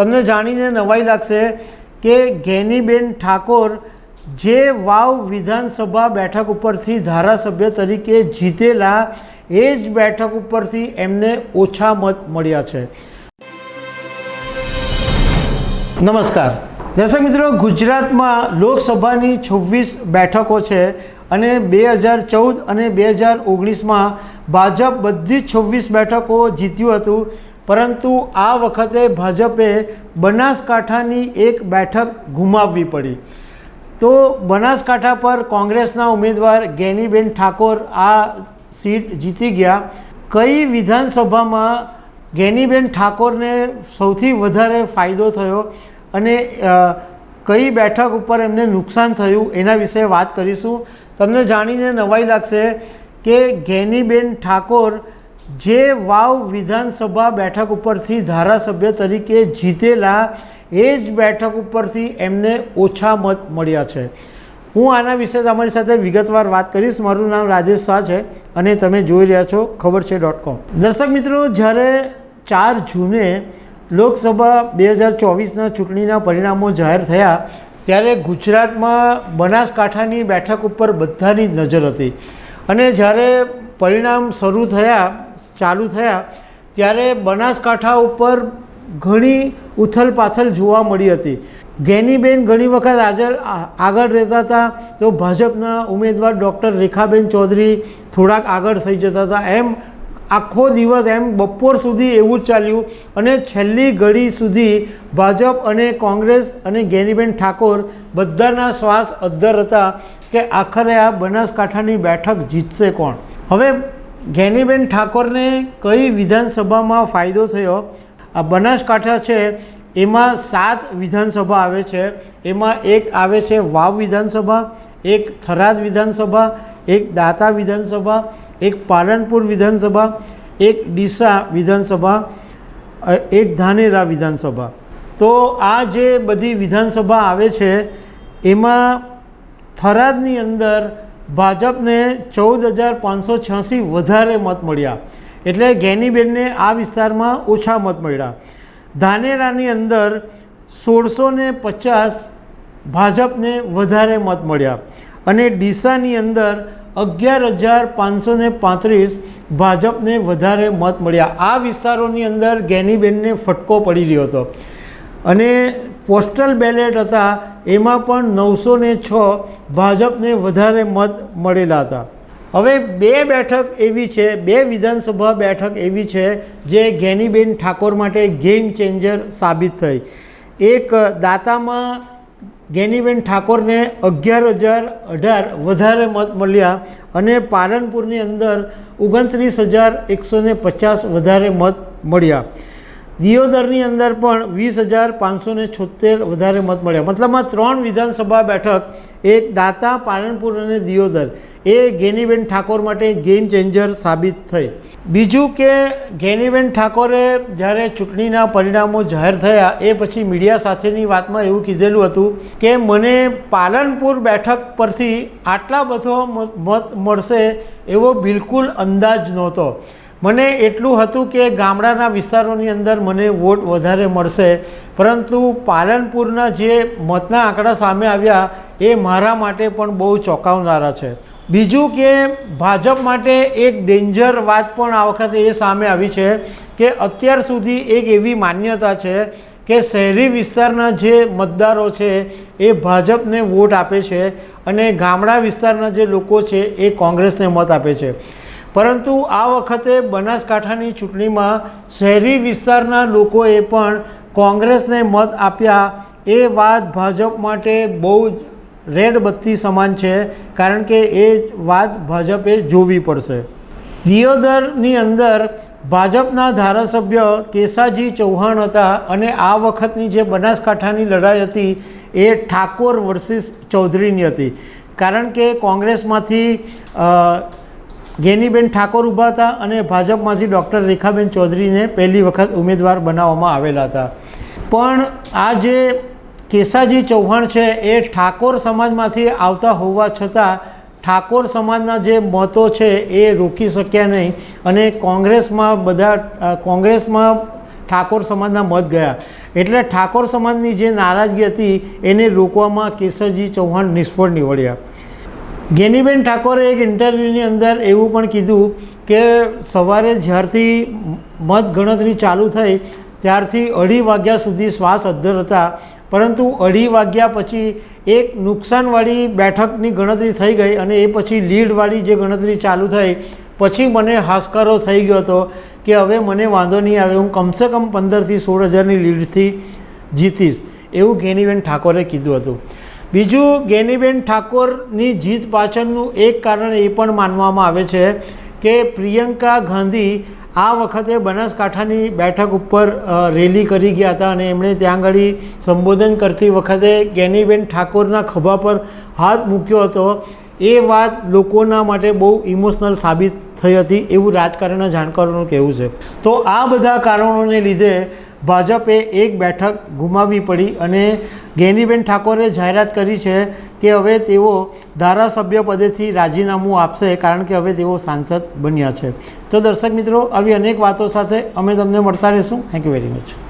તમને જાણીને નવાઈ લાગશે કે ગેનીબેન ઠાકોર જે વાવ વિધાનસભા બેઠક ઉપરથી ધારાસભ્ય તરીકે જીતેલા, એ જ બેઠક ઉપરથી એમને ઓછા મત મળ્યા છે. નમસ્કાર. દર્શક મિત્રો, ગુજરાતમાં લોકસભાની છવ્વીસ બેઠકો છે અને બે હજાર ચૌદ અને બે હજાર ઓગણીસમાં ભાજપ બધી જ છવ્વીસ બેઠકો જીત્યું હતું. પરંતુ આ વખતે ભાજપે બનાસકાંઠાની એક બેઠક ગુમાવવી પડી. તો બનાસકાંઠા પર કોંગ્રેસના ઉમેદવાર ગેનીબેન ઠાકોર આ સીટ જીતી ગયા. કઈ વિધાનસભામાં ગેનીબેન ઠાકોરને સૌથી વધારે ફાયદો થયો અને કઈ બેઠક ઉપર એમને નુકસાન થયું એના વિશે વાત કરીશું. તમને જાણીને નવાઈ લાગશે કે ગેનીબેન ઠાકોર જે વાવ વિધાનસભા બેઠક ઉપરથી ધારાસભ્ય તરીકે જીતેલા, એ જ બેઠક ઉપરથી એમને ઓછા મત મળ્યા છે. હું આના વિશે તમારી સાથે વિગતવાર વાત કરીશ. મારું નામ રાજેશ શાહ છે અને તમે જોઈ રહ્યા છો ખબર છે ડોટ કોમ. દર્શક મિત્રો, જ્યારે ચાર જૂને લોકસભા બે હજાર ચોવીસના ચૂંટણીના પરિણામો જાહેર થયા, ત્યારે ગુજરાતમાં બનાસકાંઠાની બેઠક ઉપર બધાની નજર હતી. અને જ્યારે પરિણામ શરૂ થયા, ચાલુ થયા, ત્યારે બનાસકાંઠા ઉપર ઘણી ઉથલપાથલ જોવા મળી હતી. ગેનીબેન ઘણી વખત હાજર આગળ રહેતા હતા, તો ભાજપના ઉમેદવાર ડૉક્ટર રેખાબેન ચૌધરી થોડાક આગળ થઈ જતા હતા. એમ આખો દિવસ, એમ બપોર સુધી એવું જ ચાલ્યું અને છેલ્લી ઘડી સુધી ભાજપ અને કોંગ્રેસ અને ગેનીબેન ઠાકોર બધાના શ્વાસ અદ્ધર હતા કે આખરે આ બનાસકાંઠાની બેઠક જીતશે કોણ? હવે ઘેનીબેન ઠાકોરને કઈ વિધાનસભામાં ફાયદો થયો? આ બનાસકાંઠા છે, એમાં સાત વિધાનસભા આવે છે. એમાં એક આવે છે વાવ વિધાનસભા, એક થરાદ વિધાનસભા, એક દાતા વિધાનસભા, એક પાલનપુર વિધાનસભા, એક ડીસા વિધાનસભા એક ધાનેરા વિધાનસભા. તો આ જે બધી વિધાનસભા આવે છે, એમાં થરાદની અંદર ભાજપને ચૌદ હજાર પાંચસો છ્યાસી વધારે મત મળ્યા. એટલે ગેનીબેનને આ વિસ્તારમાં ઓછા મત મળ્યા. ધાનેરાની અંદર સોળસો ને પચાસ ભાજપને વધારે મત મળ્યા. અને ડીસાની અંદર અગિયાર હજાર પાંચસો ને પાંત્રીસ ભાજપને વધારે મત મળ્યા. આ વિસ્તારોની અંદર ગેનીબેનને ફટકો પડી રહ્યો હતો. અને પોસ્ટલ બેલેટ હતા. એમાં પણ નવસો ને છ ભાજપને વધારે મત મળેલા હતા. હવે બે બેઠક એવી છે, બે વિધાનસભા બેઠક એવી છે, જે ગેનીબેન ઠાકોર માટે ગેમ ચેન્જર સાબિત થઈ. એક દાતામાં ગેનીબેન ઠાકોરને અગિયાર હજાર અઢાર વધારે મત મળ્યા અને પાલનપુરની અંદર ઓગણત્રીસ હજાર એકસો પચાસ વધારે મત મળ્યા. દિયોદરની અંદર પણ વીસ હજાર પાંચસો છોતેર વધારે મત મળ્યા. મતલબમાં ત્રણ વિધાનસભા બેઠક, એક દાતા, પાલનપુર અને દિયોદર. એ ગેનીબેન ઠાકોર માટે ગેમ ચેન્જર સાબિત થઈ. બીજું કે ગેનીબેન ઠાકોરે જ્યારે ચૂંટણીના પરિણામો જાહેર થયા, એ પછી મીડિયા સાથેની વાતમાં એવું કીધેલું હતું કે, મને પાલનપુર બેઠક પરથી આટલા બધો મત મળશે એવો બિલકુલ અંદાજ નહોતો. મને એટલું હતું કે ગામડાના વિસ્તારોની અંદર મને વોટ વધારે મળશે, પરંતુ પાલનપુરના જે મતના આંકડા સામે આવ્યા, એ મારા માટે પણ બહુ ચોંકાવનારા છે. બીજું કે ભાજપ માટે એક ડેન્જર વાત પણ આ વખતે એ સામે આવી છે કે અત્યાર સુધી એક એવી માન્યતા છે કે શહેરી વિસ્તારના જે મતદારો છે, એ ભાજપને વોટ આપે છે અને ગામડા વિસ્તારના જે લોકો છે, એ કોંગ્રેસને મત આપે છે. પરંતુ આ વખતે બનાસકાંઠાની ચૂંટણીમાં શહેરી વિસ્તારના લોકોએ પણ કોંગ્રેસને મત આપ્યા. એ વાત ભાજપ માટે બહુ જ રેડ બત્તી સમાન છે, કારણ કે એ વાત ભાજપે જોવી પડશે. દિયોદરની અંદર ભાજપના ધારાસભ્ય કેસાજી ચૌહાણ હતા અને આ વખતની જે બનાસકાંઠાની લડાઈ હતી, એ ઠાકોર વર્સિસ ચૌધરીની હતી. કારણ કે કોંગ્રેસમાંથી ગેનીબેન ઠાકોર ઊભા હતા અને ભાજપમાંથી ડૉક્ટર રેખાબેન ચૌધરીને પહેલી વખત ઉમેદવાર બનાવવામાં આવેલા હતા. પણ આ જે કેસાજી ચૌહાણ છે, એ ઠાકોર સમાજમાંથી આવતા હોવા છતાં ઠાકોર સમાજના જે મતો છે, એ રોકી શક્યા નહીં અને કોંગ્રેસમાં બધા કોંગ્રેસમાં ઠાકોર સમાજના મત ગયા. એટલે ઠાકોર સમાજની જે નારાજગી હતી, એને રોકવામાં કેસરજી ચૌહાણ નિષ્ફળ નીવડ્યા. ગેનીબેન ઠાકોરે એક ઇન્ટરવ્યૂની અંદર એવું પણ કીધું કે સવારે જ્યારથી મતગણતરી ચાલુ થઈ, ત્યારથી અઢી વાગ્યા સુધી શ્વાસ અદ્ધર હતા. પરંતુ અઢી વાગ્યા પછી એક નુકસાનવાળી બેઠકની ગણતરી થઈ ગઈ અને એ પછી લીડવાળી જે ગણતરી ચાલુ થઈ, પછી મને હાશકારો થઈ ગયો હતો કે હવે મને વાંધો નહીં આવે, હું કમસે કમ પંદરથી સોળ હજારની લીડથી જીતીશ, એવું ગેનીબેન ઠાકોરે કીધું હતું. બીજું ગેનીબેન ઠાકોરની જીત પાછળનું એક કારણ એ પણ માનવામાં આવે છે કે પ્રિયંકા ગાંધી આ વખતે બનાસકાંઠાની બેઠક ઉપર રેલી કરી ગયા હતા અને એમણે ત્યાં આગળ સંબોધન કરતી વખતે ગેનીબેન ઠાકોરના ખભા પર હાથ મૂક્યો હતો. એ વાત લોકોના માટે બહુ ઇમોશનલ સાબિત થઈ હતી એવું રાજકારણના જાણકારોનું કહેવું છે. તો આ બધા કારણોને લીધે ભાજપે એક બેઠક ગુમાવવી પડી અને ગેનીબેન ઠાકોરે જાહેરાત કરી છે કે હવે તેઓ ધારાસભ્ય પદેથી રાજીનામું આપશે કારણ કે હવે તેઓ સાંસદ બન્યા છે. તો દર્શક મિત્રો, આવી અનેક વાતો સાથે અમે તમને મળતા રહીશું. Thank you very much